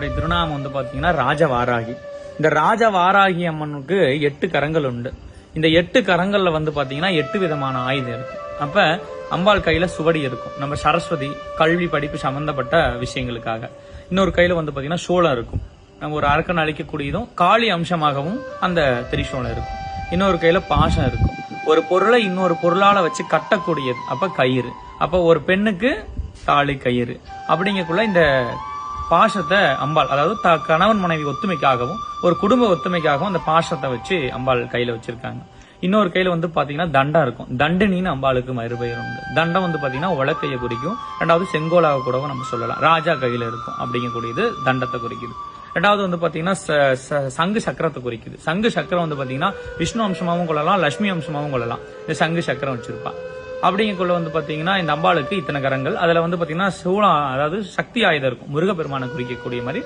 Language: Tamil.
அம்மனுடைய திருநாமம் வந்து பாத்தீங்கன்னா ராஜவாராகி. இந்த ராஜவாராகி அம்மனுக்கு எட்டு கரங்கள் உண்டு. இந்த எட்டு கரங்கள்ல வந்து பாத்தீங்கன்னா எட்டு விதமான ஆயுதம் இருக்கு. அப்ப அம்பாள் கையில சுவடி இருக்கும். நம்ம சரஸ்வதி கல்வி படிப்பு சம்பந்தப்பட்ட விஷயங்களுக்காக. இன்னொரு கையில வந்து பாத்தீங்கன்னா சோளம் இருக்கும். நம்ம ஒரு அரக்கன் அழிக்கக்கூடியதும் காளி அம்சமாகவும் அந்த திரிசோளம் இருக்கும். இன்னொரு கையில பாசம் இருக்கும். ஒரு பொருளை இன்னொரு பொருளால வச்சு கட்டக்கூடியது. அப்ப கயிறு. அப்ப ஒரு பெண்ணுக்கு தாலி கயிறு. அப்படிங்கக்குள்ள இந்த பாசத்தை அம்பாள் அதாவது த கணவன் மனைவி ஒத்துமைக்காகவும் ஒரு குடும்ப ஒத்துமைக்காகவும் அந்த பாசத்தை வச்சு அம்பாள் கையில வச்சிருக்காங்க. இன்னொரு கையில வந்து பாத்தீங்கன்னா தண்டம் இருக்கும். தண்டனின்னு அம்பாளுக்கு மறுபெயர் உண்டு. தண்டம் வந்து பாத்தீங்கன்னா உலக்கையை குறிக்கும். ரெண்டாவது செங்கோலாக கூடவும் நம்ம சொல்லலாம். ராஜா கையில இருக்கும் அப்படிங்கக்கூடியது தண்டத்தை குறிக்குது. ரெண்டாவது வந்து பாத்தீங்கன்னா ச- ச- சங்கு சக்கரத்தை குறிக்குது. சங்கு சக்கரம் வந்து பாத்தீங்கன்னா விஷ்ணு அம்சமாகவும் கொள்ளலாம் லட்சுமி அம்சமாகவும் கொள்ளலாம். இந்த சங்கு சக்கரம் வச்சிருப்பான் அப்படிங்கக்குள்ள வந்து பாத்தீங்கன்னா இந்த அம்பாளுக்கு இத்தனை கரங்கள். அதுல வந்து பாத்தீங்கன்னா சூளம் அதாவது சக்தி ஆயுதம் இருக்கும். முருகப்பெருமானை குறிக்கக்கூடிய மாதிரி